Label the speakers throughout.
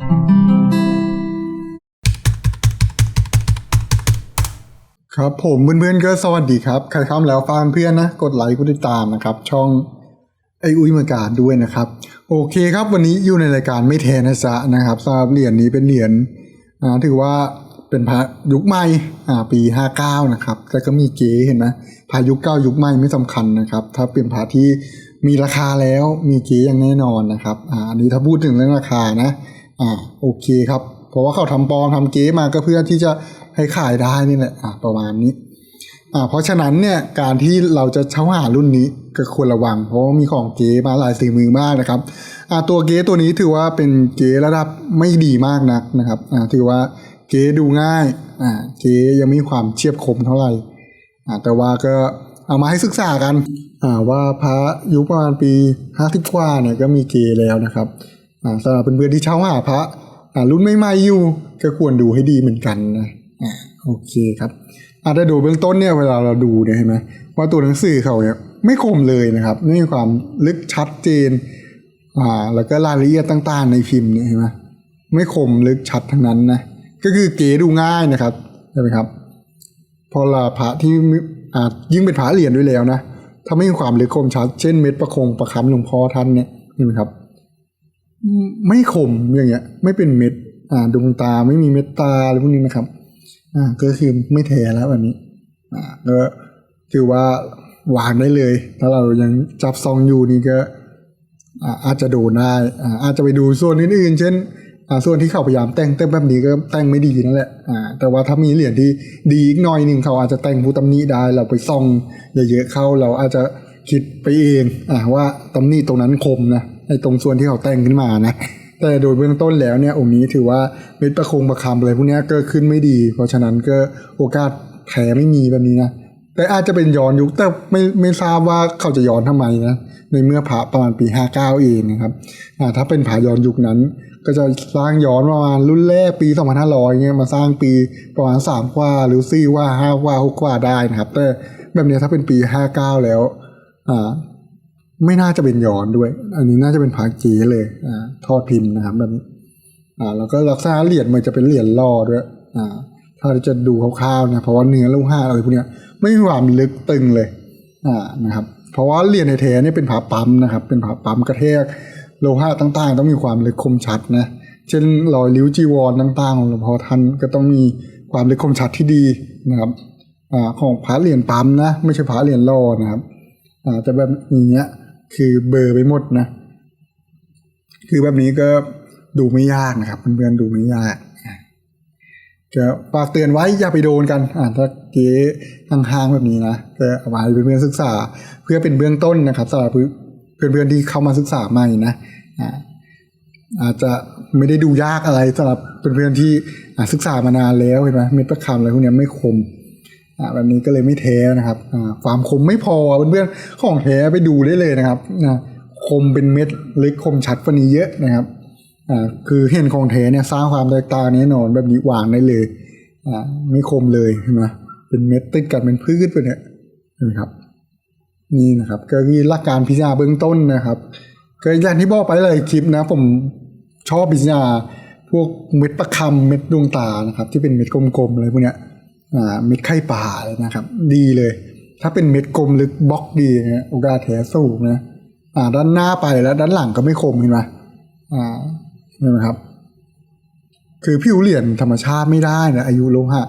Speaker 1: ครับผมเพื่อนๆก็สวัสดีครับ ใครเข้ามาแล้วฟังเพื่อนนะ กดไลค์กดติดตามนะครับ ช่องไออุ้ยมืองการด้วยนะครับ โอเคครับวันนี้อยู่ในรายการไม่แทนนะจ๊ะนะครับสำหรับเหรียญนี้เป็นเหรียญอ่าถือว่าเป็นพระยุคใหม่อ่าปี59นะครับแต่ก็มีเก๋เห็นไหมพระยุคเก้ายุคใหม่ไม่สำคัญนะครับ ถ้าเป็นพระที่มีราคาแล้วมีเก๋อย่างแน่นอนนะครับอ่าอันนี้ถ้าพูดถึงเรื่องราคานะ อ่าโอเคครับเพราะว่าเขาทำปลอมทำเก๊มาก็เพื่อที่จะให้ขายได้นี่แหละอะประมาณนี้อ่าเพราะฉะนั้นเนี่ยการที่เราจะเช่าหารุ่นนี้ก็ควรระวัง เพราะว่ามีของเก๊มาหลายสีมือมากนะครับอ่าตัวเก๊ตัวนี้ถือว่าเป็นเก๊ระดับไม่ดีมากนักนะครับอ่าถือว่าเก๊ดูง่ายอ่าเก๊ยังไม่มีความเฉียบคมเท่าไหร่อ่าแต่ว่าก็เอามาให้ศึกษากันอ่าว่าพระยุคประมาณปี50กว่าเนี่ยก็มีเก๊แล้วนะครับ สำหรับเพื่อนๆที่เช่าหาพระอ่รุ่นใหม่ๆอยู่ก็ควรดูให้ดีเหมือนกันนะอ่าโอเคครับอาจจะดูเบื้องต้นเนี่ยเวลาเราดูเนี่ยเห็นไหมว่าตัวหนังสือเขาเนี่ยไม่คมเลยนะครับไม่มีความลึกชัดเจนอ่าแล้วก็รายละเอียดต่างๆ ในพิมพ์เนี่ยเห็นไหมไม่คมลึกชัดทั้งนั้นนะก็คือเก๋ดูง่ายนะครับใช่ไหมครับ พอลาพระที่อ่ายิ่งเป็นพระเหรียญด้วยแล้วนะถ้าไม่มีความลึกคมชัด เช่นเม็ดประคงประคำหลวงพ่อท่านเนี่ยเห็นไหมครับ ไม่คมอย่างเงี้ย ไม่เป็นเม็ด อ่าดวงตาไม่มีเม็ดตาอะไรพวกนี้นะครับ อ่าก็คือไม่แท้แล้วแบบนี้ อ่าก็ถือว่าวางได้เลย ถ้าเรายังจับซองอยู่นี่ก็อ่าอาจจะโดนได้อ่าอาจจะไปดูส่วนอื่นๆเช่นอ่าส่วนที่เขาพยายามแต่งแต่งแบบนี้ก็แต่งไม่ดีนั่นแหละอ่าแต่ว่าถ้ามีเหรียญที่ดีอีกหน่อยหนึ่งเขาอาจจะแต่งผู้ตำหนิได้ เราไปซ่องเยอะๆเข้า เราอาจจะคิดไปเองอ่าว่าตำหนิตรงนั้นคมนะ ไอ้ตรงส่วนที่เขาแต่งขึ้นมานะแต่โดยเบื้องต้นแล้วเนี่ยองค์นี้ถือว่าเม็ดประคงประคำอะไรพวกนี้ก็ขึ้นไม่ดี เพราะฉะนั้นก็โอกาสแผลไม่มีแบบนี้นะแต่อาจจะเป็นย้อนยุคแต่ไม่ไม่ทราบว่าเขาจะย้อนทำไมนะในเมื่อพระประมาณปี 59 เองนะครับถ้าเป็นผาย้อนยุคนั้น ก็จะสร้างย้อนประมาณรุ่นแรกปี 2500เงี้ยมาสร้างปีประมาณ3กว่าหรือ4ว่า5ว่า6กว่าได้นะครับแต่แบบนี้ถ้าเป็นปี 59 แล้วอ่า ไม่น่าจะเป็นย้อนด้วย อันนี้น่าจะเป็นผาเก๋เลยอ่าทอดพิมพ์นะครับแบบนี้อ่าแล้วก็ลักษณะเหรียญมันจะเป็นเหรียญล่อด้วยอ่าถ้าจะดูคร่าวๆนะเพราะว่าเนื้อลูกห้าอะไรพวกเนี้ยไม่มีความลึกตึงเลยอ่านะครับ เพราะว่าเหรียญในแท้เนี่ยเป็นผาปั๊มนะครับ เป็นผาปั๊มกระแทกโลหะต่างๆ ต้องมีความลึกคมชัดนะเช่นรอยริ้วจีวรต่างๆของหลวงพ่อท่านก็ต้องมีความลึกคมชัดที่ดีนะครับอ่าของพระเหรียญปั๊มนะไม่ใช่พระเหรียญล่อนะครับอ่าแต่แบบนี้เนี้ย คือเบอร์ไปหมดนะ คือแบบนี้ก็ดูไม่ยากนะครับเพื่อนๆดูไม่ยากอะก็ฝากเตือนไว้อย่าไปโดนกันอ่าถ้าเก๊ห่างๆแบบนี้นะก็เอาไว้เป็นเพื่อนๆศึกษา เพื่อเป็นเบื้องต้นนะครับสำหรับเพื่อนๆที่เข้ามาศึกษาใหม่นะอาจจะไม่ได้ดูยากอะไรสำหรับเพื่อนๆที่ศึกษามานานแล้วเห็นไหมเม็ดประคำอะไรพวกนี้ไม่คม แบบนี้ก็เลยไม่แท้นะครับอ่าความคมไม่พอเพื่อนๆของแท้ไปดูได้เลยนะครับอ่าคมเป็นเม็ดเล็กคมชัดกว่านี้เยอะนะครับอ่าคือเห็นของแท้เนี่ยสร้างความแตกต่างแน่นอนแบบนี้วางได้เลยอ่าไม่คมเลยเห็นไหมเป็นเม็ดติดกันเป็นพืชไปเนี่ยนไหมครับนี่นะครับก็คือหลักการพิจารณาเบื้องต้นนะครับ ก็อย่างที่บอกไปเลยคลิปนะผมชอบพิจารณาพวกเม็ดประคำเม็ดดวงตานะครับที่เป็นเม็ดกลมๆอะไรพวกเนี้ย เม็ดไข่ปลาเลยนะครับ ดีเลย ถ้าเป็นเม็ดกลมลึกบล็อกดีนะโอกาสแท้สูงนะอ่า ด้านหน้าไปแล้วด้านหลังก็ไม่คมเห็นไหมอ่าเห็นไหมครับ คือผิวเหรียญธรรมชาติไม่ได้นะอายุโลหะ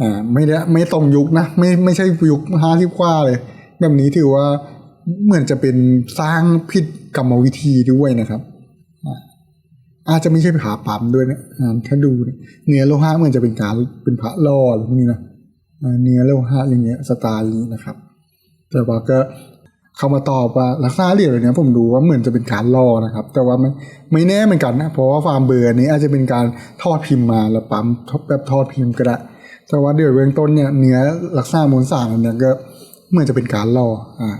Speaker 1: อ่าไม่ได้ไม่ตรงยุคนะไม่ไม่ใช่ยุคห้าสิบกว่าเลย แบบนี้ถือว่าเหมือนจะเป็นสร้างผิดกรรมวิธีด้วยนะครับ อาจจะไม่ใช่ผาปั๊มด้วยนะถ้าดูเนื้อโลหะเหมือนจะเป็นการเป็นพระล่ออะไรพวกนี้นะเนื้อโลหะอย่างเงี้ยสไตล์นี้นะครับ แต่ว่าก็เข้ามาตอบว่าลักษณะเหรียญแบบเนี้ยผมดูว่าเหมือนจะเป็นการล่อนะครับ แต่ว่าไม่ไม่แน่เหมือนกันนะเพราะว่าฟาร์มเบอร์นี้อาจจะเป็นการทอดพิมพ์มาแล้วปั๊มแบบทอดพิมพ์ก็ได้แต่ว่าเดี๋ยวเบื้องต้นเนี่ยเนื้อลักษณะมวลสารเนี่ยก็เหมือนจะเป็นการล่ออ่า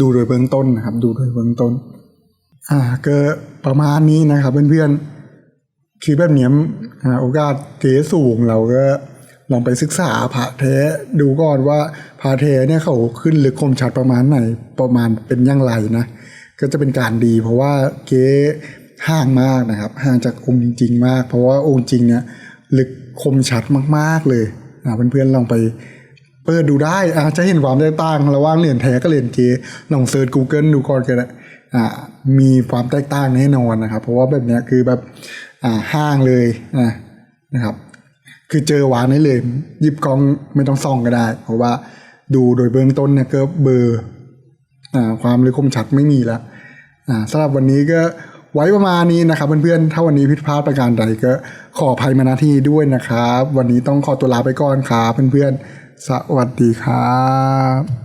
Speaker 1: ดูโดยเบื้องต้นนะครับ ดูโดยเบื้องต้น ก็ประมาณนี้นะครับเพื่อนๆคือแบบเนี้ยอ่าโอกาสเทสูงเราก็ลองไปศึกษาพระแท้ดูก่อนว่าพระแท้เนี่ยเขาขึ้นลึกคมชัดประมาณไหนประมาณเป็นอยังไงนะ ก็จะเป็นการดีเพราะว่าเก๊ห่างมากนะครับ ห่างจากองค์จริง ๆ มาก เพราะว่าองค์จริงเนี่ยลึกคมชัดมากๆเลยนะเพื่อนๆลองไปเปิดดูได้อาจจะเห็นความแตกต่างระหว่างเหรียญแท้กับเหรียญเจลองเซิร์ช Google ดูก่อนก็ได้ มีความแตกต่างแน่นอนนะครับ เพราะว่าแบบเนี้ยคือแบบอ่าห้างเลยนะครับ คือเจอวางได้เลยหยิบกล้องไม่ต้องส่องก็ได้ เพราะว่าดูโดยเบื้องต้นเนี่ยก็เบอร์อ่าความลึกคมชัดไม่มีแล้วอ่าสำหรับวันนี้ก็ไว้ประมาณนี้นะครับเพื่อนๆ ถ้าวันนี้ผิดพลาดประการใดก็ขออภัยมาณที่ด้วยนะครับ วันนี้ต้องขอตัวลาไปก่อนครับเพื่อนๆ สวัสดีครับ